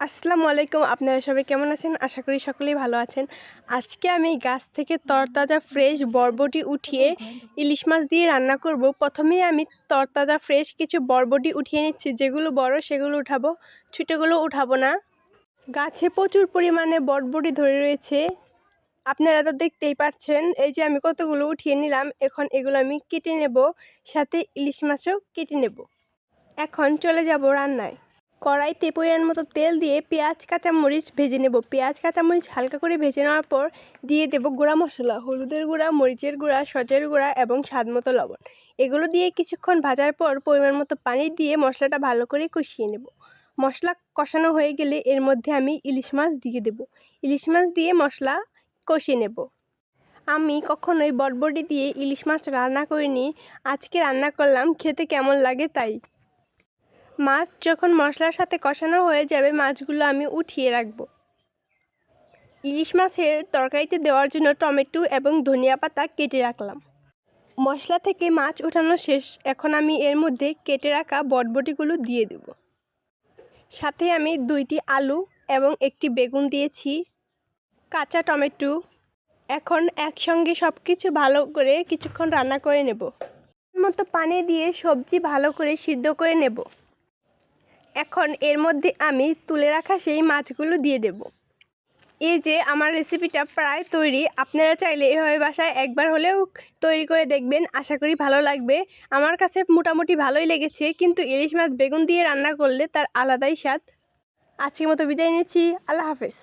আসসালামু আলাইকুম, আপনারা সবাই কেমন আছেন? আশা করি সকলেই ভালো আছেন। আজকে আমি গাছ থেকে তরতাজা ফ্রেশ বরবটি উঠিয়ে ইলিশ মাছ দিয়ে রান্না করব। প্রথমেই আমি তরতাজা ফ্রেশ কিছু বরবটি উঠিয়ে নিচ্ছি। যেগুলো বড়, সেগুলো উঠাবো। ছোটোগুলো উঠাবো না। গাছে প্রচুর পরিমাণে বরবটি ধরে রয়েছে। আপনারা তো দেখতেই পাচ্ছেন, এই যে আমি কতগুলো উঠিয়ে নিলাম। এখন এগুলো আমি কেটে নেব। সাথে ইলিশ মাছও কেটে নেব। এখন চলে যাব রান্নায়। কড়াইতে পরিমাণ মতো তেল দিয়ে পেঁয়াজ, কাঁচামরিচ ভেজে নেব। পেঁয়াজ, কাঁচামরিচ হালকা করে ভেজে নেওয়ার পর দিয়ে দেব গুঁড়া মশলা, হলুদের গুঁড়া, মরিচের গুঁড়া, সজের গুঁড়া এবং স্বাদ মতো লবণ। এগুলো দিয়ে কিছুক্ষণ ভাজার পর পরিমাণ মতো পানি দিয়ে মশলাটা ভালো করে কষিয়ে নেব। মশলা কষানো হয়ে গেলে এর মধ্যে আমি ইলিশ মাছ দিয়ে দেব। ইলিশ মাছ দিয়ে মশলা কষিয়ে নেব। আমি কখনোই বটবটি দিয়ে ইলিশ মাছ রান্না করিনি। আজকে রান্না করলাম, খেতে কেমন লাগে তাই। মাছ যখন মশলার সাথে কষানো হয়ে যাবে, মাছগুলো আমি উঠিয়ে রাখব। ইলিশ মাছের তরকারিতে দেওয়ার জন্য টমেটো এবং ধনিয়া পাতা কেটে রাখলাম। মশলা থেকে মাছ উঠানো শেষ। এখন আমি এর মধ্যে কেটে রাখা বটবটিগুলো দিয়ে দেব। সাথে আমি দুইটি আলু এবং একটি বেগুন দিয়েছি, কাঁচা টমেটো। এখন একসঙ্গে সব কিছু ভালো করে কিছুক্ষণ রান্না করে নেব। মতো পানি দিয়ে সবজি ভালো করে সিদ্ধ করে নেব। এখন এর মধ্যে আমি তুলে রাখা সেই মাছগুলো দিয়ে দেব। এই যে আমার রেসিপিটা প্রায় তৈরি, আপনারা চাইলে এভাবে বাসায় একবার হলেও তৈরি করে দেখবেন, আশা করি ভালো লাগবে। আমার কাছে মোটামুটি ভালোই লেগেছে, কিন্তু ইলিশ মাছ বেগুন দিয়ে রান্না করলে তার আলাদাই স্বাদ। আজকের মতো বিদায় নিচ্ছি, আল্লাহ হাফেজ।